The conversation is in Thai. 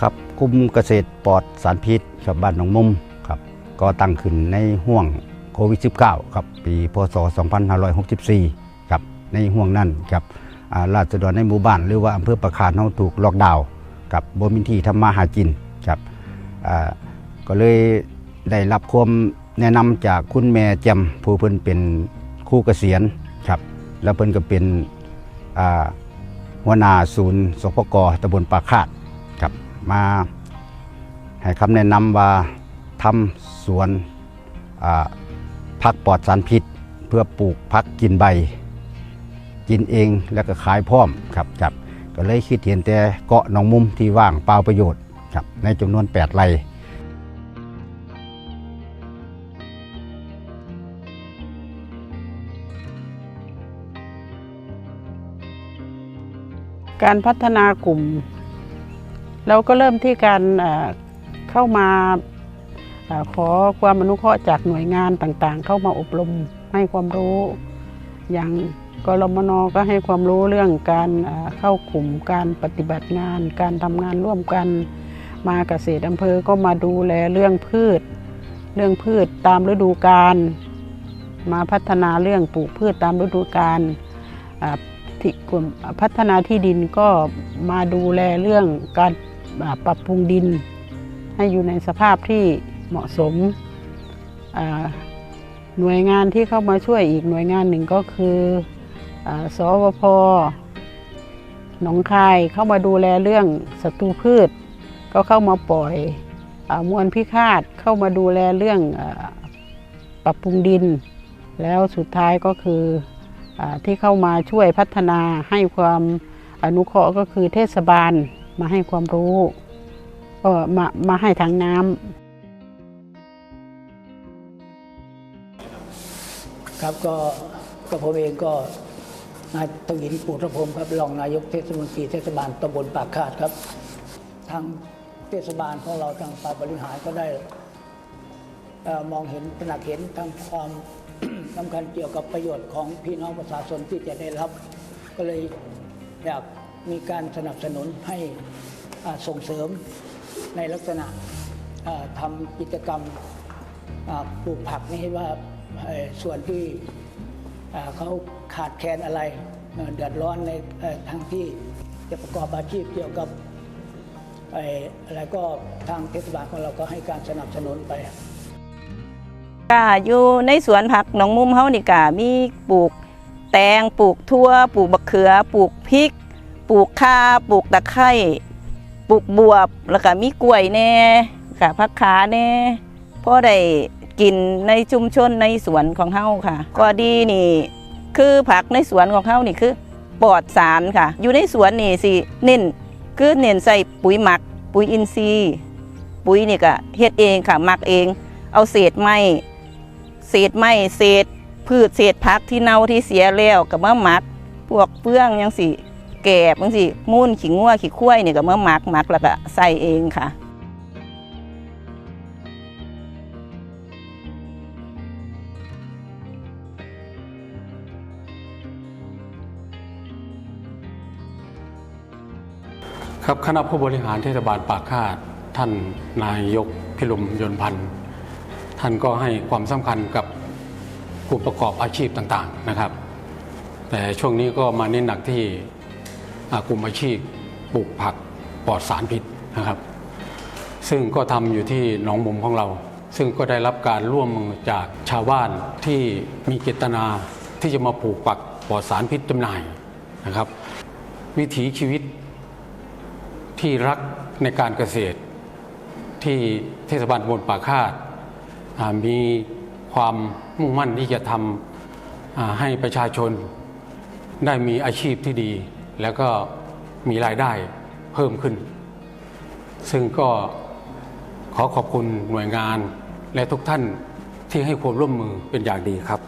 ครับกลุ่มเกษตรปลอดสารพิษครับบ้านหนองมุมครับก็ตั้งขึ้นในห่วงโควิด -19 ครับปีพศ 2564 ครับในห่วงนั้นครับราษฎรในหมู่บ้านหรือว่าอำเภอประคานเฮาถูกล็อกดาวน์กับบนมินที่ทำมาหากินครับก็เลยได้รับความแนะนำจากคุณแม่แจมผู้เพิ่นเป็นคู่เกษียณครับแล้วเพิ่นก็เป็นหัวหน้าศูนย์สพกตำบลปากคาด มาให้คำแนะนำว่าทำสวนผักปลอดสารพิษ เพื่อปลูกผักกินใบ กินเองแล้วก็ขายพร้อมครับครับก็เลยคิดเห็นแต่เกาะหนองมุมที่ว่างเปล่าประโยชน์ครับในจำนวน 8 ไร่การพัฒนากลุ่ม เราก็เริ่มที่การเข้ามาขอความอนุเคราะห์จากหน่วยงานต่างๆ เข้ามาอบรมให้ความรู้อย่างกรมนก็ให้ความรู้เรื่องการเข้ากลุ่มการปฏิบัติงาน การทำงานร่วมกันมาเกษตรอำเภอก็มาดูแลเรื่องพืช เรื่องพืชตามฤดูกาลมาพัฒนาเรื่องปลูกพืชตามฤดูกาลที่กลุ่มพัฒนาที่ดินก็มาดูแลเรื่องการ ปรับปรุงดิน ให้อยู่ในสภาพที่เหมาะสม หน่วยงานที่เข้ามาช่วยอีกหน่วยงานหนึ่งก็คืออสวพหนองคายเข้ามาดูแลเรื่องศัตรูพืช ก็เข้ามาปล่อยอมวลพิฆาตเข้ามาดูแลเรื่องอปรับปรุงดิน แล้วสุดท้ายก็คืออที่เข้ามาช่วยพัฒนาให้ความอนุเคราะห์ก็คือเทศบาล มาให้ความรู้ก็มามาให้ทางน้ำครับก็ก็ผมเองก็นายทวินปูระพรมครับรองนายกเทศมนตรีเทศบาลตำบลปากคาดครับ ทางเทศบาลของเราทางฝ่ายบริหารก็ได้เอ่อมองเห็นตระหนักเห็นทางความสำคัญเกี่ยวกับประโยชน์ของพี่น้องประชาชนที่จะได้รับ ก็เลยอยาก มีการสนับสนุนให้ส่งเสริมในลักษณะอ่าทำกิจกรรมปลูกผักนี่ให้ว่าส่วนที่เขาขาดแคลนอะไรเดือดร้อนในทางที่จะประกอบอาชีพเกี่ยวกับอะไรก็ทางเทศบาลของเราก็ให้การสนับสนุนไปก็อยู่ในสวนผักหนองมุมเฮานี่ก็มีปลูกแตงปลูกทั่วปลูกบักเขือปลูกพริก ปลูกข่าปลูกตะไคร้ปลูกบวบ แล้วก็มีกล้วยแน่กับผักขาแน่พ่อได้กินในชุมชนในสวนของเฮาค่ะ ก็ดีนี่ คือผักในสวนของเฮานี่คือปลอดสารค่ะ อยู่ในสวนนี่สิเน้นคือเน้นใส่ปุ๋ยหมัก ปุ๋ยอินทรีย์ ปุ๋ยนี่ก็เฮ็ดเองค่ะหมักเอง เอาเศษไม้เศษไม้เศษพืชเศษผักที่เน่าที่เสียแล้วกับมาหมักพวกเฟื่องยังสิ แกบยังสิมูนขี้งัวขี้ข้วยเนี่ยกับมาหมักหมักแล้วก็ใส่เองค่ะครับคณะผู้บริหารเทศบาลปากคาดท่านนายกพิรุมยนพันธ์ท่านก็ให้ความสำคัญกับผู้ประกอบอาชีพต่างๆนะครับ แต่ช่วงนี้ก็มาเน้นหนักที่ กลุ่มอาชีพปลูกผักปลอดสารพิษนะครับ ซึ่งก็ทำอยู่ที่หนองมุมของเรา ซึ่งก็ได้รับการร่วมมือจากชาวบ้านที่มีเจตนาที่จะมาปลูกผักปลอดสารพิษจำหน่ายนะครับ วิถีชีวิตที่รักในการเกษตร ที่เทศบาลตำบลป่าคาดอ่ามีความมุ่งมั่นที่จะทำให้ประชาชนได้มีอาชีพที่ดี แล้วก็มีรายได้เพิ่มขึ้น ซึ่งก็ขอขอบคุณหน่วยงานและทุกท่านที่ให้ความร่วมมือเป็นอย่างดีครับ